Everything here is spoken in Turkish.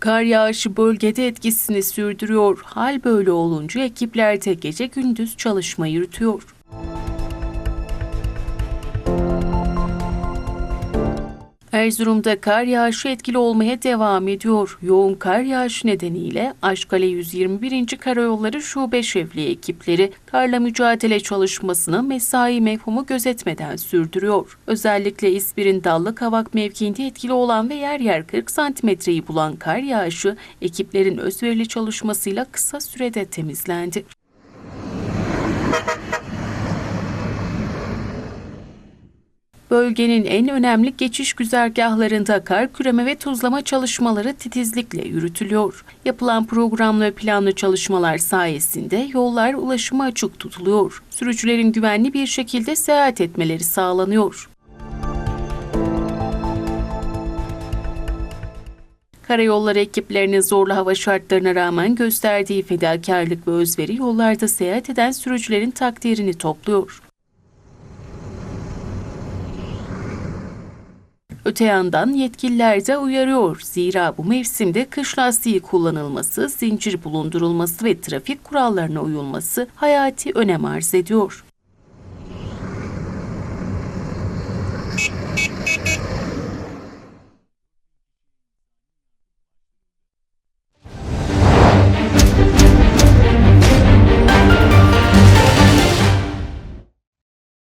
Kar yağışı bölgede etkisini sürdürüyor. Hal böyle olunca ekipler de gece gündüz çalışma yürütüyor. Erzurum'da kar yağışı etkili olmaya devam ediyor. Yoğun kar yağışı nedeniyle Aşkale 121. Karayolları Şube Şefliği ekipleri karla mücadele çalışmasını mesai mefhumu gözetmeden sürdürüyor. Özellikle İspir'in Dallı Kavak mevkiinde etkili olan ve yer yer 40 santimetreyi bulan kar yağışı ekiplerin özverili çalışmasıyla kısa sürede temizlendi. Bölgenin en önemli geçiş güzergahlarında kar küreme ve tuzlama çalışmaları titizlikle yürütülüyor. Yapılan programlı ve planlı çalışmalar sayesinde yollar ulaşıma açık tutuluyor. Sürücülerin güvenli bir şekilde seyahat etmeleri sağlanıyor. Karayolları ekiplerinin zorlu hava şartlarına rağmen gösterdiği fedakarlık ve özveri yollarda seyahat eden sürücülerin takdirini topluyor. Öte yandan yetkililer de uyarıyor. Zira bu mevsimde kış lastiği kullanılması, zincir bulundurulması ve trafik kurallarına uyulması hayati önem arz ediyor.